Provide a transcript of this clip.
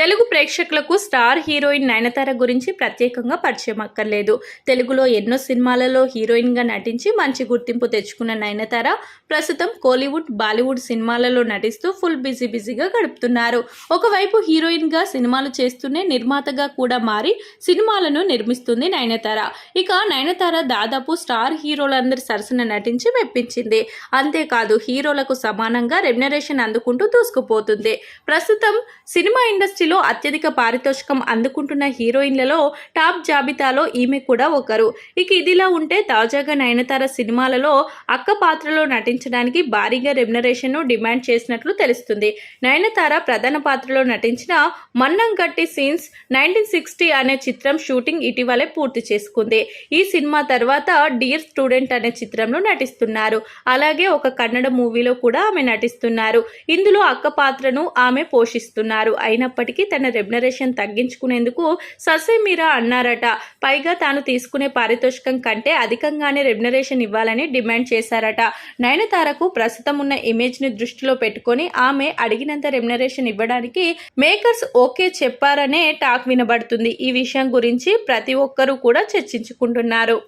తెలుగు ప్రేక్షకులకు star heroine Nayanthara గురించి ప్రత్యేకంగా పరిచయం అక్కర్లేదు. తెలుగులో ఎన్నో సినిమాలలో హీరోయిన్గా నటించి మంచి గుర్తింపు తెచ్చుకున్న నయనతార ప్రస్తుతం కోలీవుడ్ బాలీవుడ్ సినిమాలలో నటిస్తూ ఫుల్ బిజీ బిజీగా గడుపుతున్నారు. ఒకవైపు హీరోయిన్గా సినిమాలు చేస్తూనే నిర్మాతగా కూడా మారి సినిమాలను నిర్మిస్తుంది నయనతార. ఇక నయనతార దాదాపు స్టార్ హీరోలందరి సరసన నటించి మెప్పించింది. అంతేకాదు హీరోలకు సమానంగా రెమ్యునరేషన్ అందుకుంటూ దూసుకుపోతుంది. ప్రస్తుతం సినిమా ఇండస్ట్రీ ఇండస్ట్రీలో అత్యధిక పారితోషికం అందుకుంటున్న హీరోయిన్లలో టాప్ జాబితాలో ఈమె కూడా ఒకరు. ఇక ఇదిలా ఉంటే తాజాగా నయనతార సినిమాలలో అక్క పాత్రలో నటించడానికి భారీగా రెమ్యునరేషన్ డిమాండ్ చేసినట్లు తెలుస్తుంది. నయనతార ప్రధాన పాత్రలో నటించిన మన్నం గట్టి సీన్స్ నైన్టీన్ సిక్స్టీ అనే చిత్రం షూటింగ్ ఇటీవలే పూర్తి చేసుకుంది. ఈ సినిమా తర్వాత డియర్ స్టూడెంట్ అనే చిత్రంలో నటిస్తున్నారు. అలాగే ఒక కన్నడ మూవీలో కూడా ఆమె నటిస్తున్నారు. ఇందులో అక్క పాత్రను ఆమె పోషిస్తున్నారు. అయినప్పటికీ తన రెమ్యునరేషన్ తగ్గించుకునేందుకు ససేమీరా అన్నారట. పైగా తాను తీసుకునే పారితోషికం కంటే అధికంగానే రెమ్యునరేషన్ ఇవ్వాలని డిమాండ్ చేశారట. నయనతారకు ప్రస్తుతం ఉన్న ఇమేజ్ని దృష్టిలో పెట్టుకొని ఆమె అడిగినంత రెమ్యునరేషన్ ఇవ్వడానికి మేకర్స్ ఓకే చెప్పారనే టాక్ వినబడుతుంది. ఈ విషయం గురించి ప్రతి ఒక్కరూ కూడా చర్చించుకుంటున్నారు.